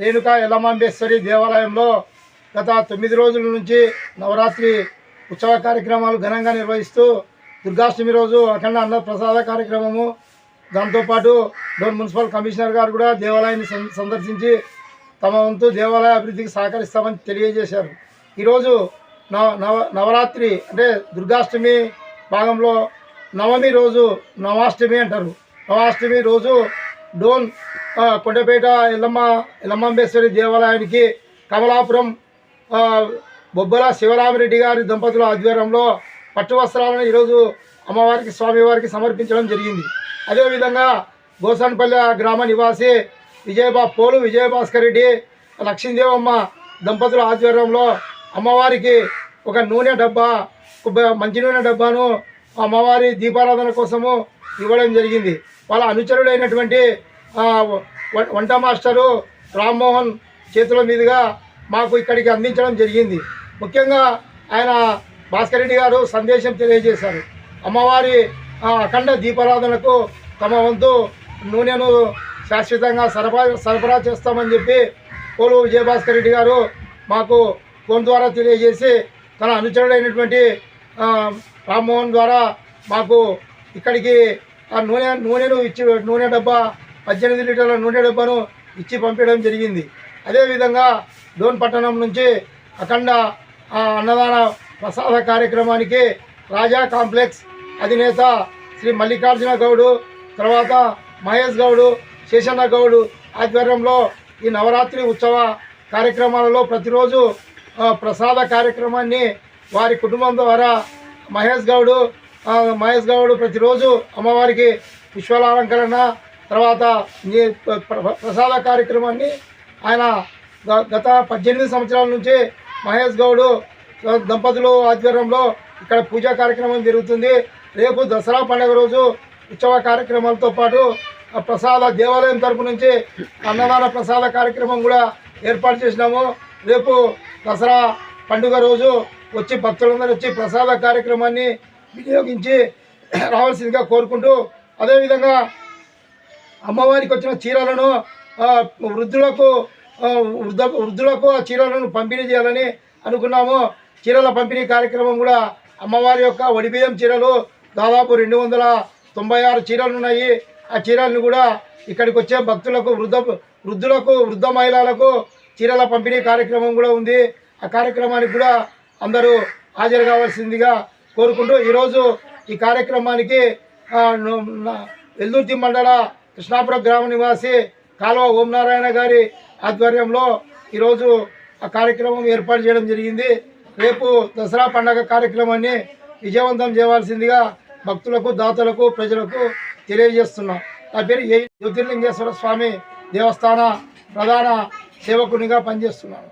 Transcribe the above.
రేణుకా యలమాంబేశ్వరి దేవాలయంలో గత తొమ్మిది రోజుల నుంచి నవరాత్రి ఉత్సవ కార్యక్రమాలు ఘనంగా నిర్వహిస్తూ దుర్గాష్టమి రోజు అఖండ అన్న ప్రసాద కార్యక్రమము దాంతోపాటు డోన్ మున్సిపల్ కమిషనర్ గారు కూడా దేవాలయాన్ని సందర్శించి తమ వంతు దేవాలయ అభివృద్ధికి సహకరిస్తామని తెలియజేశారు. ఈరోజు నవ నవ నవరాత్రి అంటే దుర్గాష్టమి భాగంలో నవమి రోజు నవాష్టమి అంటారు. నవాష్టమి రోజు డోన్ కొండపేట ఎల్లమ్మ ఎల్లమ్మంబేశ్వరి దేవాలయానికి కమలాపురం బొబ్బల శివరామిరెడ్డి గారి దంపతుల ఆధ్వర్యంలో పట్టు వస్త్రాలను ఈరోజు అమ్మవారికి స్వామివారికి సమర్పించడం జరిగింది. అదేవిధంగా గోసాన్పల్లె గ్రామ నివాసి విజయబా పోలు విజయభాస్కర్ రెడ్డి లక్ష్మీదేవమ్మ దంపతుల ఆధ్వర్యంలో అమ్మవారికి ఒక నూనె డబ్బా ఒక మంచి నూనె డబ్బాను అమ్మవారి దీపారాధన కోసము ఇవ్వడం జరిగింది. వాళ్ళ అనుచరుడైనటువంటి వంట మాస్టరు రామ్మోహన్ చేతుల మీదుగా మాకు ఇక్కడికి అందించడం జరిగింది. ముఖ్యంగా ఆయన భాస్కర్ రెడ్డి గారు సందేశం తెలియజేశారు. అమ్మవారి అఖండ దీపారాధనకు తమ వంతు నూనెను శాశ్వతంగా సరఫరా సరఫరా చేస్తామని చెప్పి పోలు విజయభాస్కర్ రెడ్డి గారు మాకు ఫోన్ ద్వారా తెలియజేసి తన అనుచరుడైనటువంటి రామ్మోహన్ ద్వారా మాకు ఇక్కడికి ఆ నూనె నూనెను ఇచ్చి నూనె డబ్బా పద్దెనిమిది లీటర్ల నూట డెబ్బను ఇచ్చి పంపించడం జరిగింది. అదేవిధంగా డోన్ పట్టణం నుంచి అఖండ అన్నదాన ప్రసాద కార్యక్రమానికి రాజా కాంప్లెక్స్ అధినేత శ్రీ మల్లికార్జున గౌడు తర్వాత మహేష్ గౌడు శేషన్న గౌడు ఆధ్వర్యంలో ఈ నవరాత్రి ఉత్సవ కార్యక్రమాలలో ప్రతిరోజు ప్రసాద కార్యక్రమాన్ని వారి కుటుంబం ద్వారా మహేష్ గౌడు మహేష్ గౌడు ప్రతిరోజు అమ్మవారికి విశ్వలాలంకరణ తర్వాత ప్ర- ప్రసాద కార్యక్రమాన్ని ఆయన గత పద్దెనిమిది సంవత్సరాల నుంచి మహేష్ గౌడు దంపతులు ఆధ్వర్యంలో ఇక్కడ పూజా కార్యక్రమం జరుగుతుంది. రేపు దసరా పండుగ రోజు ఉత్సవ కార్యక్రమాలతో పాటు ఆ ప్రసాద దేవాలయం తరపు నుంచి అన్నదాన ప్రసాద కార్యక్రమం కూడా ఏర్పాటు చేసినాము. రేపు దసరా పండుగ రోజు వచ్చి భక్తులందరూ వచ్చి ప్రసాద కార్యక్రమాన్ని వినియోగించి రావాల్సిందిగా కోరుకుంటూ అదేవిధంగా అమ్మవారికి వచ్చిన చీరలను వృద్ధులకు వృద్ధ వృద్ధులకు ఆ చీరలను పంపిణీ చేయాలని అనుకున్నాము. చీరల పంపిణీ కార్యక్రమం కూడా అమ్మవారి యొక్క ఒడిబియ్యం చీరలు దాదాపు రెండు వందల తొంభై ఆరు చీరలు ఉన్నాయి. ఆ చీరలను కూడా ఇక్కడికి వచ్చే భక్తులకు వృద్ధ వృద్ధులకు వృద్ధ మహిళలకు చీరల పంపిణీ కార్యక్రమం కూడా ఉంది. ఆ కార్యక్రమానికి కూడా అందరూ హాజరు కావాల్సిందిగా కోరుకుంటూ ఈరోజు ఈ కార్యక్రమానికి వెల్దుర్తి మండల కృష్ణాపురం గ్రామ నివాసి కాలువ ఓంనారాయణ గారి ఆధ్వర్యంలో ఈరోజు ఆ కార్యక్రమం ఏర్పాటు చేయడం జరిగింది. రేపు దసరా పండగ కార్యక్రమాన్ని విజయవంతం చేయవలసిందిగా భక్తులకు దాతలకు ప్రజలకు తెలియజేస్తున్నాం. నా పేరు ఏ జ్యోతిర్లింగేశ్వర స్వామి దేవస్థాన ప్రధాన సేవకునిగా పనిచేస్తున్నాను.